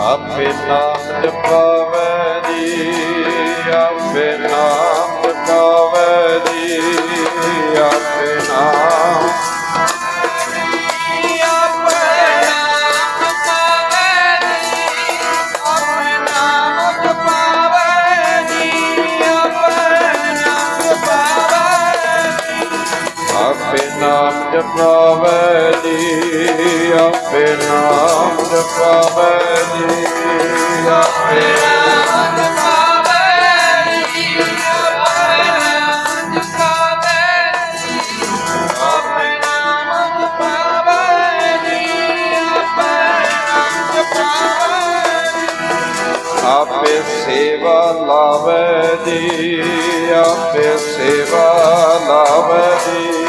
ਆਪੇ ਨਾਮ ਜਪਾਵੇ ਜੀ ਆਪੇ ਨਾਮ ਜਪਾਵੇ ਨਾਮ ਜਪਾਵੇ ਜੀ ਆਪੇ ਨਾਮ ਜਪਾਵੇ ਜੀ ਆਪੇ ਆਪੇ ਸੇਵਾ ਲਾਵੇ ਜੀ ਆਪੇ ਸੇਵਾ ਲਾਵੇ ਜੀ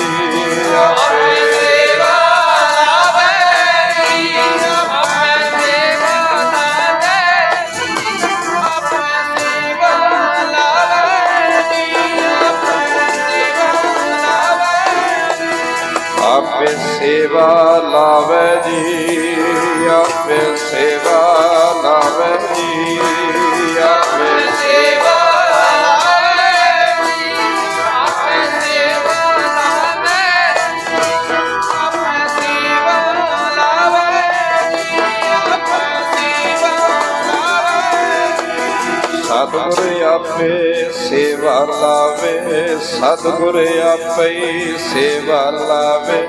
ਆਪੇ ਆਪੇ ਸੇਵਾ ਲਾਵੇ ਜੀ ਆਪੇ ਸੇਵਾ ਸਤਿਗੁਰ ਆਪੇ ਸੇਵਾ ਲਾਵੇ, ਸਤਿਗੁਰ ਆਪੇ ਸੇਵਾ ਲਾਵੇ।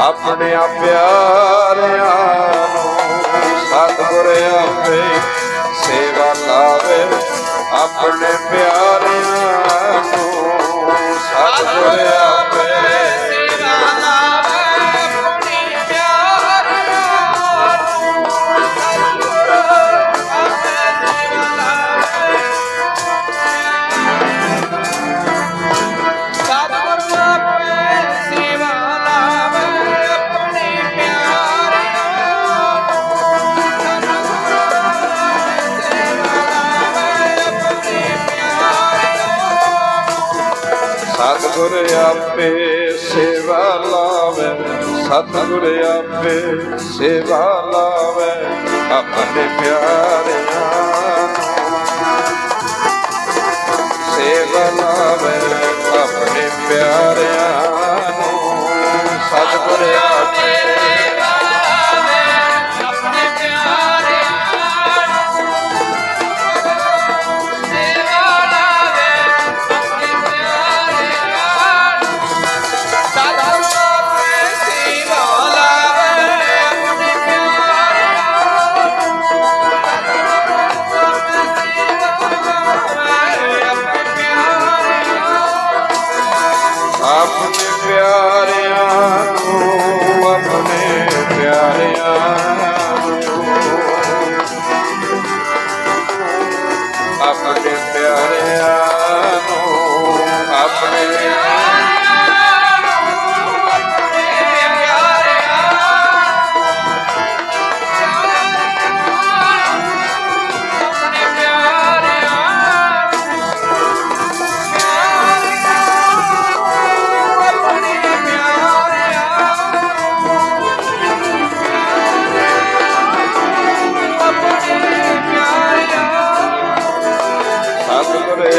ਆਪਣੇ ਪਿਆਰਿਆਂ ਨੂੰ ਸਤਿਗੁਰ ਆਪੇ ਸੇਵਾ ਲਾਵੇ। ਆਪਣੇ ਪਿਆਰਿਆਂ ਨੂੰ ਸਤਿਗੁਰ ਆਪੇ ਸਤਿਗੁਰ ਆਪੇ ਸੇਵਾ ਲਾਵੇ ਸਤਿਗੁਰ ਆਪੇ ਸੇਵਾ ਲਾਵੇ ਆਪਣੇ ਪਿਆਰ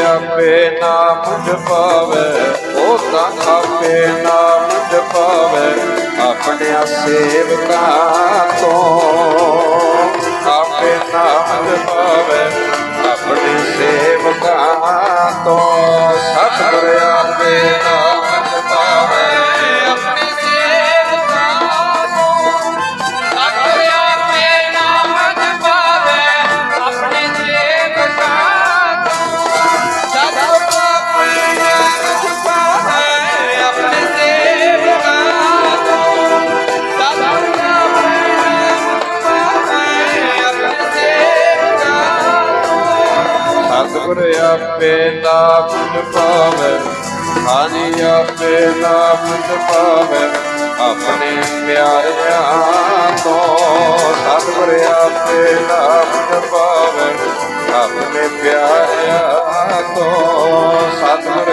ਆਪੇ ਨਾਮ ਜਪਾਵੇ ਉਹ ਤਾਂ ਆਪੇ ਨਾਮ ਜਪਾਵੇ ਆਪਣੇ ਸੇਵਕਾਂ ਤੋਂ। ਆਪੇ ਨਾਮ ਜਪਾਵੇ ਆਪਣੇ ਸੇਵਕਾਂ ਤੋਂ। ਸਤਿਗੁਰ ਆਪੇ ਸਤਿਗੁਰ ਆਪੇ ਨਾਮ ਜਪਾਵੇ ਹਾਨੀ ਆਪੇ ਨਾਮ ਜਪਾਵੇ ਆਪਣੇ ਪਿਆਰਿਆਂ ਤੋਂ ਸਤਿਗੁਰ ਆਪੇ ਨਾਮ ਜਪਾਵੇ ਆਪਣੇ ਪਿਆਰਿਆਂ ਤੋਂ ਸਤਿਗੁਰ